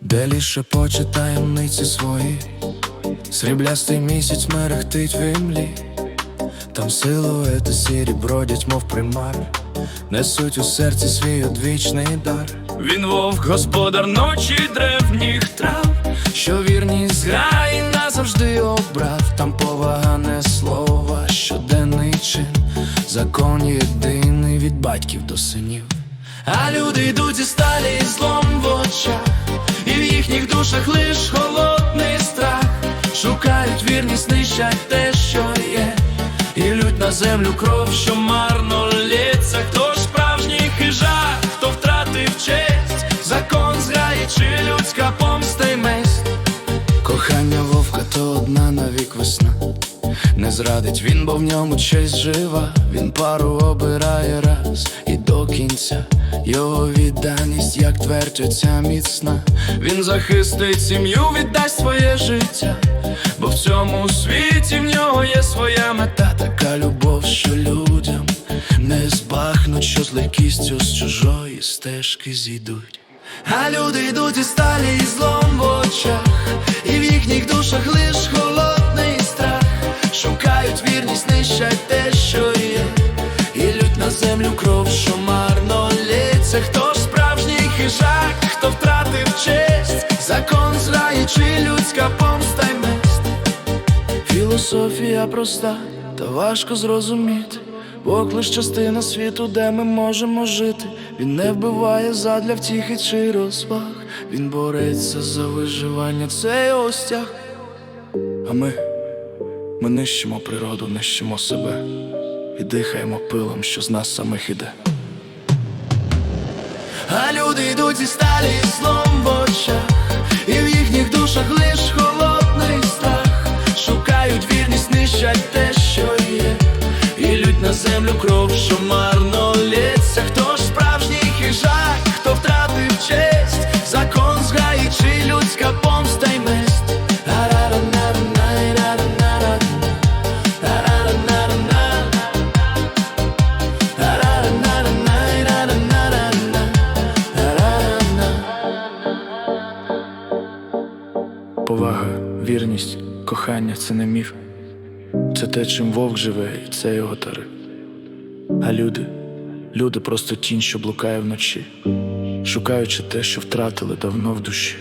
Де ліше поче таємниці свої, сріблястий місяць мерехтить в імлі, там силуети сірі бродять, мов примар, несуть у серці свій одвічний дар. Він вовк, господар ночі древніх трав. Що вірність зграє назавжди обрав, там повага не слова, щоденний чин, закон єдиний від батьків до синів. А люди йдуть зі сталі і злом в очах, і в їхніх душах лиш холодний страх, шукають вірність, нищать те, що є, і лють на землю кров, що марно лється. Хто вовка то одна навік весна. Не зрадить він, бо в ньому честь жива. Він пару обирає раз і до кінця. Його відданість, як твердь отця міцна. Він захистить сім'ю, віддасть своє життя. Бо в цьому світі в нього є своя мета. Така любов, що людям не збахнуть, що з легкістю з чужої стежки зійдуть. А люди йдуть і сталі і злом в очах, душах лиш холодний страх. Шукають вірність, нищать те, що є, і лють на землю кров, що марно лється. Хто ж справжній хижак, хто втратив честь, закон зрає, чи людська помста й месть. Філософія проста, та важко зрозуміти. Бог лиш частина світу, де ми можемо жити. Він не вбиває задля втіхи чи розваг. Він бореться за виживання, це його стяг. А ми, ми нищимо природу, нищимо себе і дихаємо пилом, що з нас самих іде. А люди йдуть зі сталі і злом в очах, і в їхніх душах лиш холодний страх. Шукають вірність, нищать те, що є, і лють на землю кров, що марно Повага, вірність, кохання це не міф. Це те, чим вовк живе, і це його тариф. А люди, люди просто тінь, що блукає вночі, шукаючи те, що втратили давно в душі.